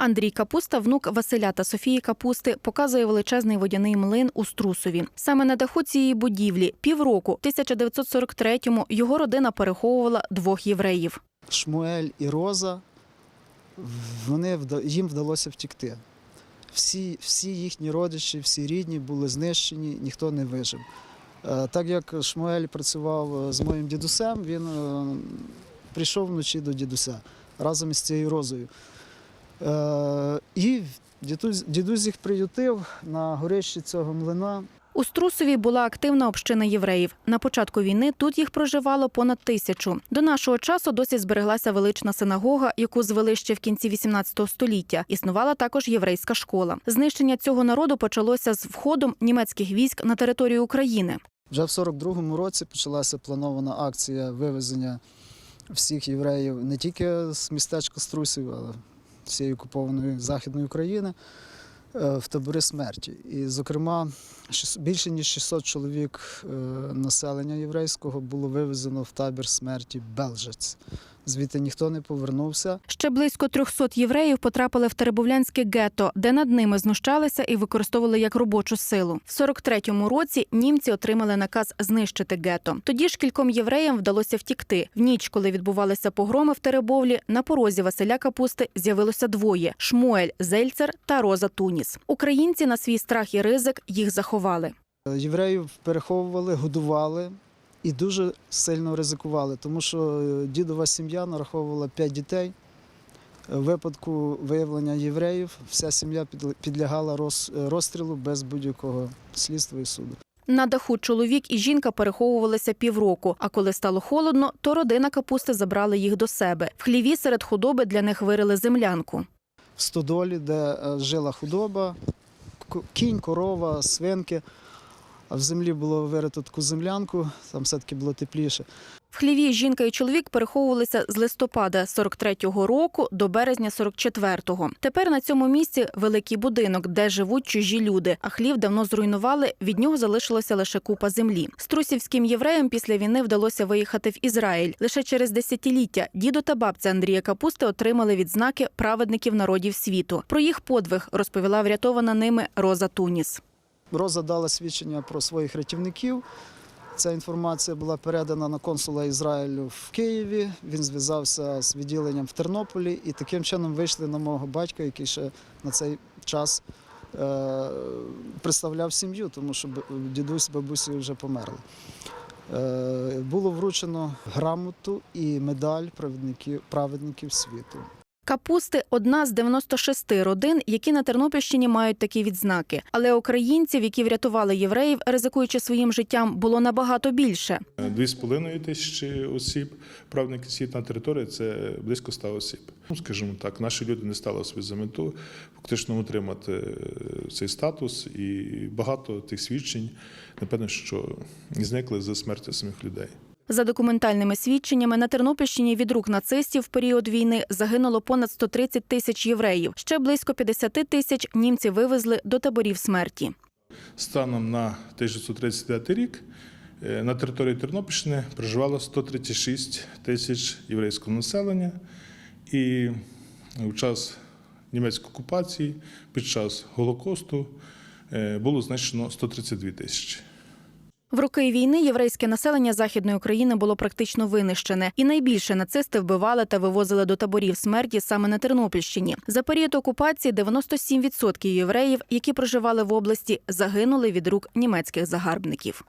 Андрій Капуста, внук Василя та Софії Капусти, показує величезний водяний млин у Струсові. Саме на даху цієї будівлі півроку, 1943-му, його родина переховувала двох євреїв. Шмуель і Роза, вони, їм вдалося втікти. Всі, всі їхні родичі, всі рідні були знищені, ніхто не вижив. Е, Так як Шмуель працював е, з моїм дідусем, він е, прийшов вночі до дідуся разом із цією розою. Е, І дідусь, дідусь їх приютив на горищі цього млина. У Струсові була активна община євреїв. На початку війни тут їх проживало понад тисячу. До нашого часу досі збереглася велична синагога, яку звели ще в кінці 18 століття. Існувала також єврейська школа. Знищення цього народу почалося з входом німецьких військ на територію України. Вже в 42-му році почалася планована акція вивезення всіх євреїв не тільки з містечка Струсів, але всієї окупованої Західної України е, в табори смерті. І, зокрема, більше ніж 600 чоловік е, населення єврейського було вивезено в табір смерті Белжець. Звідти ніхто не повернувся. Ще близько 300 євреїв потрапили в Теребовлянське гетто, де над ними знущалися і використовували як робочу силу. В 43-му році німці отримали наказ знищити гетто. Тоді ж кільком євреям вдалося втікти. В ніч, коли відбувалися погроми в Теребовлі, на порозі Василя Капусти з'явилося двоє: Шмуель Зельцер та Роза Туніс. Українці на свій страх і ризик їх заховали. Євреїв переховували, годували і дуже сильно ризикували, тому що е, дідова сім'я нараховувала 5 дітей. Е, В випадку виявлення євреїв вся сім'я підл- підлягала е, розстрілу без будь-якого слідства і суду. На даху чоловік і жінка переховувалися півроку. А коли стало холодно, то родина капусти забрала їх до себе. В хліві серед худоби для них вирили землянку. В стодолі, де е, жила худоба, кінь, корова, свинки. А в землі було вирито таку землянку, там все-таки було тепліше. В хліві жінка і чоловік переховувалися з листопада 43-го року до березня 44-го. Тепер на цьому місці великий будинок, де живуть чужі люди. А хлів давно зруйнували. Від нього залишилося лише купа землі. Струсівським євреям після війни вдалося виїхати в Ізраїль. Лише через десятиліття дідо та бабця Андрія Капусти отримали відзнаки праведників народів світу. Про їх подвиг розповіла врятована ними Роза Туніс. Роза дала свідчення про своїх рятівників. Ця інформація була передана на консула Ізраїлю в Києві. Він зв'язався з відділенням в Тернополі і таким чином вийшли на мого батька, який ще на цей час е, представляв сім'ю, тому що дідусь з бабусею вже померли. Е, було вручено грамоту і медаль праведників, праведників світу. Капусти одна з 96 родин, які на Тернопільщині мають такі відзнаки. Але українців, які врятували євреїв, ризикуючи своїм життям, було набагато більше. Дві з половиною тисячі осіб, правники світ на території це близько 100 осіб. Ну, скажімо так, наші люди не стали собі за мету фактично отримати е, цей статус, і багато тих свідчень, напевно, що зникли за смертю самих людей. За документальними свідченнями, на Тернопільщині від рук нацистів в період війни загинуло понад 130 тисяч євреїв. Ще близько 50 тисяч німці вивезли до таборів смерті. Станом на 1939 рік е, на території Тернопільщини проживало 136 тисяч єврейського населення, і в час німецької окупації, під час Голокосту е, було знищено 132 тисячі. В роки війни єврейське населення західної України було практично винищене, і найбільше нацисти вбивали та вивозили до таборів смерті саме на Тернопільщині. За період окупації 97% євреїв, які проживали в області, загинули від рук німецьких загарбників.